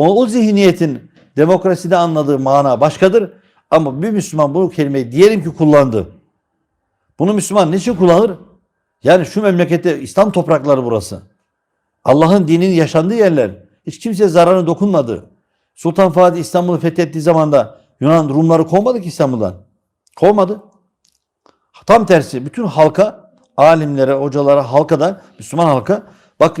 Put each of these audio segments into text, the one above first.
O, o zihniyetin demokraside anladığı mana başkadır. Ama bir Müslüman bu kelimeyi diyelim ki kullandı. Bunu Müslüman niçin kullanır? Yani şu memlekette İslam toprakları burası. Allah'ın dininin yaşandığı yerler. Hiç kimseye zararı dokunmadı. Sultan Fatih İstanbul'u fethettiği zaman da Yunan Rumları kovmadı ki İstanbul'dan. Kovmadı. Tam tersi bütün halka, alimlere, hocalara, halkadan, Müslüman halka bak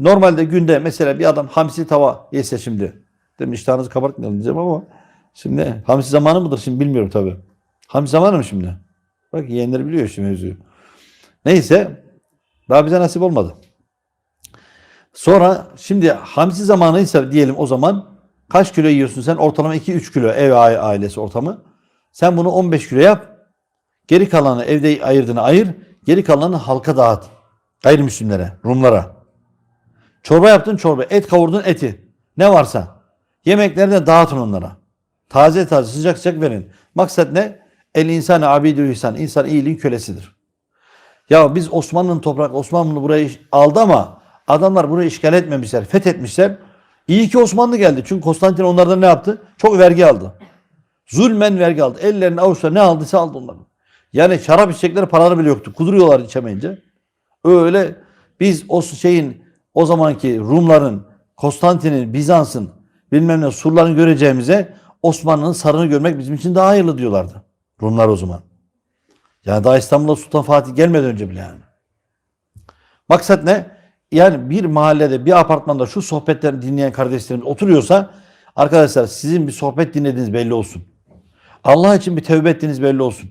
normalde günde mesela bir adam hamsi tava yese şimdi. Demin iştahınızı kabartmayalım diyeceğim ama şimdi hamsi zamanı mıdır şimdi bilmiyorum tabii. Hamsi zamanı mı şimdi? Bak yiyenler biliyor şimdi mevzuyu. Neyse daha bize nasip olmadı. Sonra şimdi hamsi zamanıysa diyelim o zaman kaç kilo yiyorsun sen? Ortalama 2-3 kilo ev ailesi ortamı. Sen bunu 15 kilo yap. Geri kalanı evde ayırdığını ayır. Geri kalanını halka dağıt. Gayrimüslimlere, Rumlara. Çorba yaptın çorba. Et kavurdun eti. Ne varsa. Yemeklerden dağıtın onlara. Taze taze sıcak sıcak verin. Maksat ne? El insan abidül ihsan. İnsan iyiliğin kölesidir. Ya biz Osmanlı'nın toprak, Osmanlı burayı aldı ama adamlar burayı işgal etmemişler, fethetmişler. İyi ki Osmanlı geldi. Çünkü Konstantin onlardan ne yaptı? Çok vergi aldı. Zulmen vergi aldı. Ellerine avuçlarına ne aldıysa aldı onların. Yani şarap içecekleri paraları bile yoktu. Kuduruyorlar içemeyince. Öyle biz o şeyin o zamanki Rumların, Konstantin'in, Bizans'ın bilmem ne surlarını göreceğimize Osmanlı'nın sarını görmek bizim için daha hayırlı diyorlardı. Rumlar o zaman. Yani daha İstanbul'a Sultan Fatih gelmeden önce bile yani. Maksat ne? Yani bir mahallede, bir apartmanda şu sohbetleri dinleyen kardeşlerimiz oturuyorsa arkadaşlar sizin bir sohbet dinlediğiniz belli olsun. Allah için bir tevbe ettiğiniz belli olsun.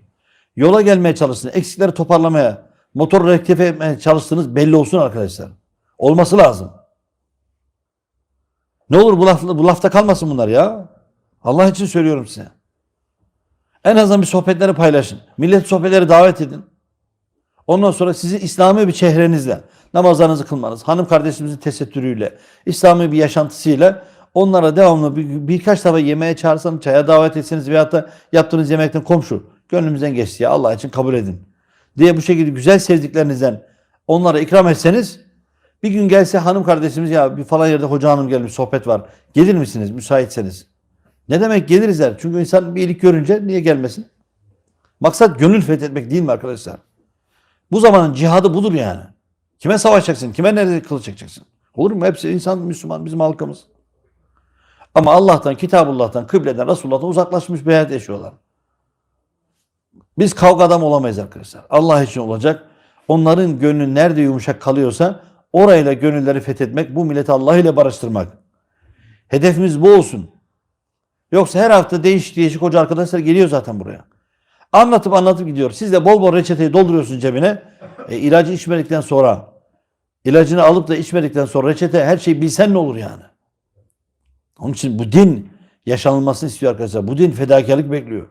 Yola gelmeye çalışsın, eksikleri toparlamaya, motor rektife etmeye çalıştığınız belli olsun arkadaşlar. Olması lazım. Ne olur bu, laf, bu lafta kalmasın bunlar ya. Allah için söylüyorum size. En azından bir sohbetleri paylaşın. Millet sohbetleri davet edin. Ondan sonra sizi İslami bir çehrenizle, namazlarınızı kılmanız, hanım kardeşimizin tesettürüyle, İslami bir yaşantısıyla onlara devamlı bir, birkaç defa yemeğe çağırsanız, çaya davet etseniz veyahut da yaptığınız yemekten komşu, gönlümüzden geçti ya Allah için kabul edin. Diye bu şekilde güzel sevdiklerinizden onlara ikram etseniz, bir gün gelse hanım kardeşimiz ya bir falan yerde hoca hanım gelmiş sohbet var. Gelir misiniz müsaitseniz? Ne demek geliriz der. Çünkü insan bir iyilik görünce niye gelmesin? Maksat gönül fethetmek değil mi arkadaşlar? Bu zamanın cihadı budur yani. Kime savaşacaksın? Kime nerede kılıç çekeceksin? Olur mu? Hepsi insan, Müslüman, bizim halkımız. Ama Allah'tan, Kitabullah'tan, kıbleden, Resulullah'tan uzaklaşmış bir hayat yaşıyorlar. Biz kavga adam olamayız arkadaşlar. Allah için olacak. Onların gönlü nerede yumuşak kalıyorsa orayla gönülleri fethetmek, bu milleti Allah ile barıştırmak. Hedefimiz bu olsun. Yoksa her hafta değişik değişik hoca arkadaşlar geliyor zaten buraya. Anlatıp anlatıp gidiyor. Siz de bol bol reçeteyi dolduruyorsunuz cebine. E, ilacı içmedikten sonra, ilacını alıp da içmedikten sonra reçete her şeyi bilsen ne olur yani? Onun için bu din yaşanılmasını istiyor arkadaşlar. Bu din fedakarlık bekliyor.